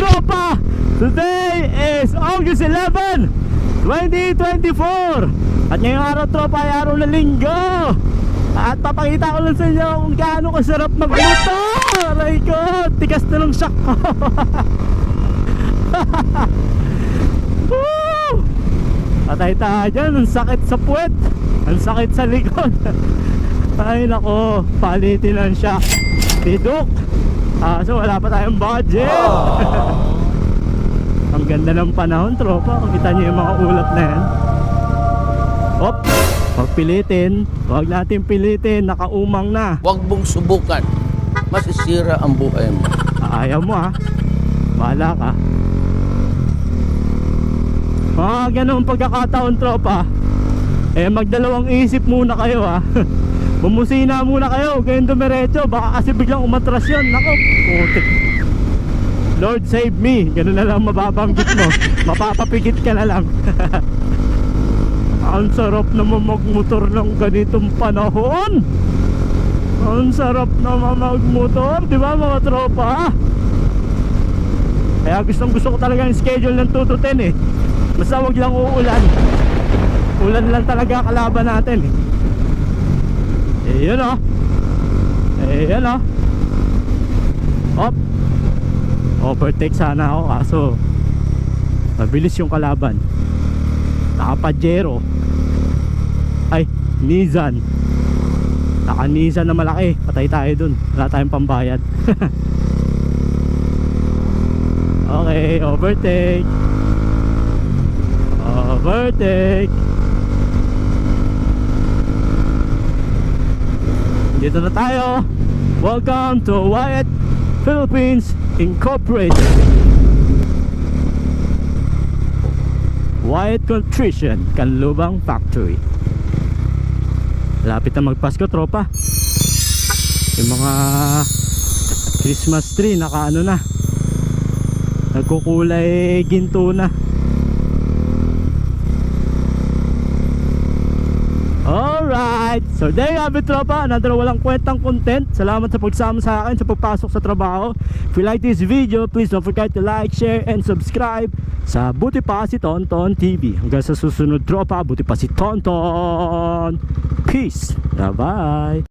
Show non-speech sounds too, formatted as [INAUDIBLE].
tropa! Today is August 11, 2024 At ngayong araw tropa ay araw na linggo. At papakita ko lang sa inyo kung gaano kasarap magluto. Aray ko, tigas na ng shock. [LAUGHS] Ko! Patay tayo dyan, ang sakit sa puwet Ang sakit sa likod. [LAUGHS] Ay nako, palitin lang siya. Tidok Ah, so wala pa tayong budget. [LAUGHS] Ang ganda ng panahon tropa. Kita nyo yung mga ulap na yan. Op Huwag pilitin. Huwag natin pilitin. Nakaumang na. Huwag mong subukan. Masisira ang buhay mo. Ayaw mo ha Bahala ka. Mga ganun pagkakataon tropa. Eh magdalawang isip muna kayo ha [LAUGHS] Bumusina muna kayo Kayong dumiretso. Baka kasi biglang umatras yun. Nako putik. Lord save me. Ganun na lang mababanggit mo. [LAUGHS] Mapapapikit ka na lang. [LAUGHS] Ang sarap naman magmotor ng ganitong panahon. Ang sarap naman magmotor. Di ba mga tropa? Kaya gustong gusto ko talaga yung schedule ng 2 to 10 eh. Basta wag lang uulan. Ulan lang talaga kalaban natin eh Eh yun oh. Eh yun oh. Op. Overtake sana ako kaso Mabilis yung kalaban. Naka-Pajero Ay Nissan. Naka Nissan na malaki. Patay tayo dun. Wala tayong pambayad. [LAUGHS] Okay overtake. Overtake Dito na tayo. Welcome to Wyatt Philippines Incorporated. Wyatt Contrition Kanlubang Factory. Lapit na magpasko tropa. Yung mga Christmas tree naka ano na. Nagkukulay ginto na Alright, so there you have it tropa. Another walang kwentang content. Salamat sa pagsama sa akin sa pagpasok sa trabaho. If you like this video, please don't forget to like, share, and subscribe Sa Buti Pa si Tonton TV Hanggang sa susunod tropa, Buti Pa si Tonton Peace, bye bye